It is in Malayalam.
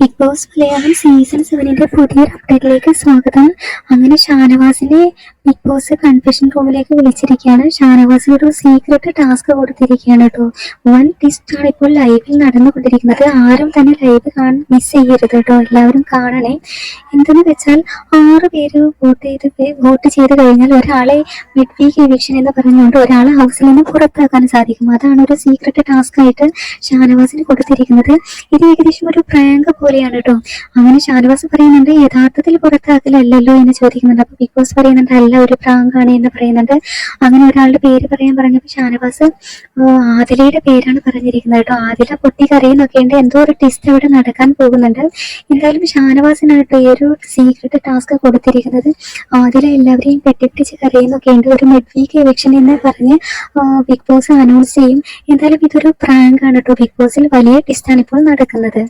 ബിഗ് ബോസ് മലയാളം സീസൺ സെവനിന്റെ പുതിയൊരു അപ്ഡേറ്റിലേക്ക് സ്വാഗതം. അങ്ങനെ ഷാനവാസിനെ ബിഗ് ബോസ് കൺഫെഷൻ റൂമിലേക്ക് വിളിച്ചിരിക്കുകയാണ്. ഷാനവാസിന് ഒരു സീക്രട്ട് ടാസ്ക് കൊടുത്തിരിക്കുകയാണ് കേട്ടോ. വൺ ടിസ്റ്റ് ആണ് ഇപ്പോൾ ലൈവിൽ നടന്നുകൊണ്ടിരിക്കുന്നത്. ആരും തന്നെ ലൈവ് കാണാൻ മിസ് ചെയ്യരുത് കേട്ടോ. എല്ലാവരും കാണണേ. എന്തെന്ന് വെച്ചാൽ ആറ് പേര് വോട്ട് ചെയ്ത് വോട്ട് ചെയ്ത് കഴിഞ്ഞാൽ ഒരാളെ മിഡ് വീക്ക് എവിക്ഷൻ എന്ന് പറഞ്ഞുകൊണ്ട് ഒരാളെ ഹൗസിൽ നിന്ന് പുറത്താക്കാൻ സാധിക്കും. അതാണ് ഒരു സീക്രട്ട് ടാസ്ക് ആയിട്ട് ഷാനവാസിന് കൊടുത്തിരിക്കുന്നത്. ഇത് ഏകദേശം ഒരു പ്രാങ്ക് പോലെയാണ് കേട്ടോ അങ്ങനെ ഷാനവാസ് പറയുന്നുണ്ട് യഥാർത്ഥത്തിൽ പുറത്താക്കലല്ലല്ലോ എന്ന് ചോദിക്കുന്നുണ്ട്. അപ്പൊ ബിഗ് ബോസ് പറയുന്നുണ്ട് അല്ല ഒരു പ്രാങ്കാണ് എന്ന് പറയുന്നുണ്ട്. അങ്ങനെ ഒരാളുടെ പേര് പറയാൻ പറഞ്ഞപ്പോൾ ഷാനവാസ് ആദിലയുടെ പേരാണ് പറഞ്ഞിരിക്കുന്നത് കേട്ടോ. ആദില പൊട്ടി കരയുന്നൊക്കെ ഉണ്ട്. എന്തോ ഒരു ടെസ്റ്റ് അവിടെ നടക്കാൻ പോകുന്നുണ്ട്. എന്തായാലും ഷാനവാസിനായിട്ട് ഈ ഒരു സീക്രട്ട് ടാസ്ക് കൊടുത്തിരിക്കുന്നത്. ആദില എല്ലാവരെയും പെട്ടിപ്പിടിച്ച് കരയുന്നൊക്കെ ഉണ്ട്. ഒരു മിഡ് വീക്ക് എവിക്ഷൻ എന്ന് പറഞ്ഞ് ബിഗ് ബോസ് അനൗൺസ് ചെയ്യും. എന്തായാലും ഇതൊരു പ്രാങ്ക് ആണ് കേട്ടോ ബിഗ് ബോസിൽ വലിയ ടെസ്റ്റാണ് ഇപ്പോൾ നടക്കുന്നത്.